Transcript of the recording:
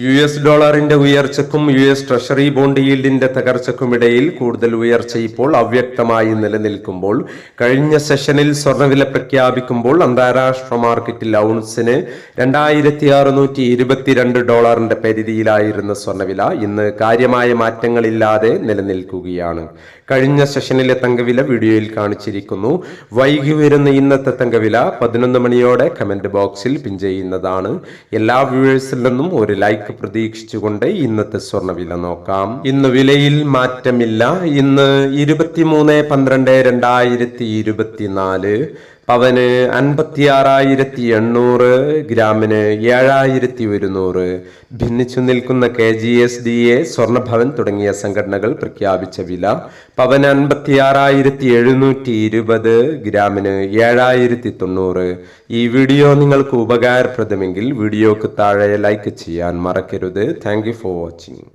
U S ഡോളറിന്റെ ഉയർച്ചക്കും U S treasury bond ഈൽഡിന്റെ തകർച്ചക്കുമിടയിൽ കൂടുതൽ ഉയർച്ച ഇപ്പോൾ അവ്യക്തമായി നിലനിൽക്കുമ്പോൾ കഴിഞ്ഞ സെഷനിൽ സ്വർണവില പ്രഖ്യാപിക്കുമ്പോൾ അന്താരാഷ്ട്ര മാർക്കറ്റിൽ ഔൺസിന് രണ്ടായിരത്തി അറുന്നൂറ്റി ഇരുപത്തിരണ്ട് ഡോളറിന്റെ പരിധിയിലായിരുന്ന സ്വർണവില ഇന്ന് കാര്യമായ മാറ്റങ്ങളില്ലാതെ നിലനിൽക്കുകയാണ്. കഴിഞ്ഞ സെഷനിലെ തങ്കവില വീഡിയോയിൽ കാണിച്ചിരിക്കുന്നു. വൈകി വരുന്ന ഇന്നത്തെ തങ്കവില പതിനൊന്ന് മണിയോടെ കമന്റ് ബോക്സിൽ പിൻ ചെയ്യുന്നതാണ്. എല്ലാ വ്യൂവേഴ്സിൽ നിന്നും ഒരു ലൈക്ക് പ്രതീക്ഷിച്ചുകൊണ്ട് ഇന്നത്തെ സ്വർണവില നോക്കാം. ഇന്ന് വിലയിൽ മാറ്റമില്ല. ഇന്ന് ഇരുപത്തിമൂന്ന് പന്ത്രണ്ട് രണ്ടായിരത്തി ഇരുപത്തിനാല് പവന് അൻപത്തി ആറായിരത്തി എണ്ണൂറ് ഗ്രാമിന് ഏഴായിരത്തി ഒരുന്നൂറ് ഭിന്നിച്ചു നിൽക്കുന്ന K G S D A സ്വർണഭവൻ തുടങ്ങിയ സംഘടനകൾ പ്രഖ്യാപിച്ച വില പവന് അൻപത്തി ആറായിരത്തി എഴുന്നൂറ്റി ഇരുപത് ഗ്രാമിന് ഏഴായിരത്തി തൊണ്ണൂറ് ഈ വീഡിയോ നിങ്ങൾക്ക് ഉപകാരപ്രദമെങ്കിൽ വീഡിയോക്ക് താഴെ ലൈക്ക് ചെയ്യാൻ മറക്കരുത്. Thank for watching.